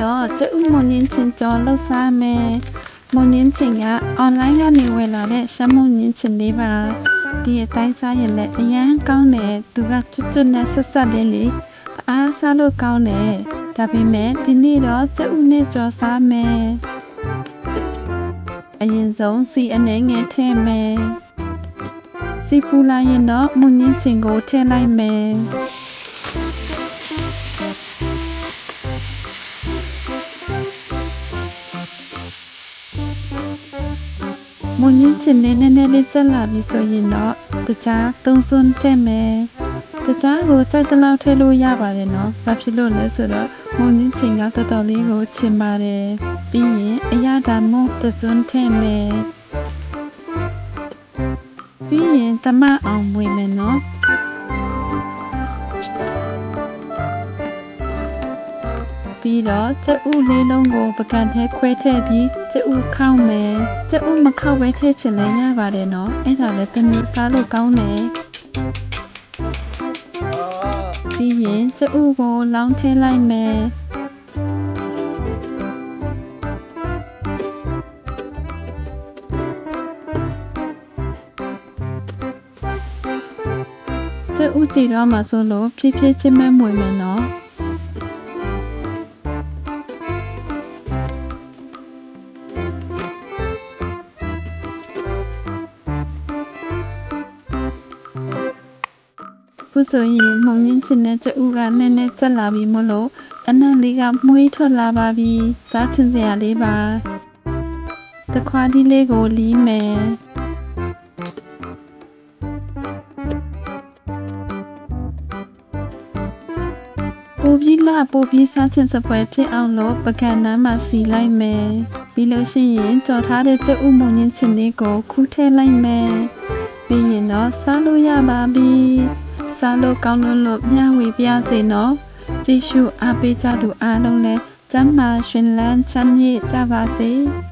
တော့ကျဥမွန်ရင်းချင်းကြောလှုပ်ရှားမယ်မွန်ရင်းချင်းကအွန်လိုင်းကနေဝယ်လာတဲ့ရှမ်းမွန်ရင်းချင်းလေးပါဒီအတိုင်းစားရင်လည်းအရန်ကောင်းတယ်သူကကျွတ်ကျွတ်နဲ့ဆက်ဆက်လေးလေအားစားလို့ကောင်းတယ်ဒါပေမဲ့ဒီနေ့တော့ကျဥနဲ့ကြောစားမယ်အရင်ဆုံးစီအနေငယ်ထည့်မယ်စီပူလာရင်တော့မွန်ရင်းချင်းကိုထည့်လိုက်မယ် မွန်ရင်းချင်လေးနည်းနည်းလေးကျက်လာပြီဆိုရင်တော့တခြားသုံးစွန်းထည့်မယ်တခြားကိုကြိုက်တဲ့လောက်ထည့်လို့ရပါတယ်နော်ဘာဖြစ်လို့လဲဆိုတော့မွန်ရင်းချင်ကတော်တော်လေးကိုချင်ပါတယ်ပြီးရင်အရသာမုတ်သစွန်းထည့်မယ်ပြီးရင်တမအောင်မွေမယ်နော် ပြီးတော့ကျက်ဥလေးလုံးကိုပကံထဲခွဲထည့်ပြီးကျက်ဥခောက်မယ်ကျက်ဥမခောက်ပဲထည့်ချင်လည်းရပါတယ်နော်အဲ့ဒါလည်းတနည်းစားလို့ကောင်းတယ်ပြီးရင်ကျက်ဥကိုလောင်းထည့်လိုက်မယ်ကျက်ဥကြည့်တော့မှဆိုလို့ဖြည်းဖြည်းချင်းမဲမွေမယ်နော် ဆိုရင်မုံရင်းချင်တဲ့ကျဥကနည်းနည်းကျက်လာပြီမလို့အနံ့လေးကမွေးထွက်လာပါပြီစားချင်စရာလေးပါတခွားဒီလေးကိုလီးမယ်ပိုပြီးလာပိုပြီးစားချင်စပွဲဖြစ်အောင်လို့ပကံနမ်းမှာစီလိုက်မယ်ပြီးလို့ရှိရင်ကြော်ထားတဲ့ကျဥမုံရင်းချင်လေးကိုခူးထည့်လိုက်မယ်ပြီးရင်တော့စားလို့ရပါပြီ စားလို့ကောင်းလို့လို့မျှဝေပြစေနော်ကြည့်ရှုအားပေးကြသူအားလုံးလည်းကျမ်းမာရှင်လန်းချမ်းမြေ့ကြပါစေ။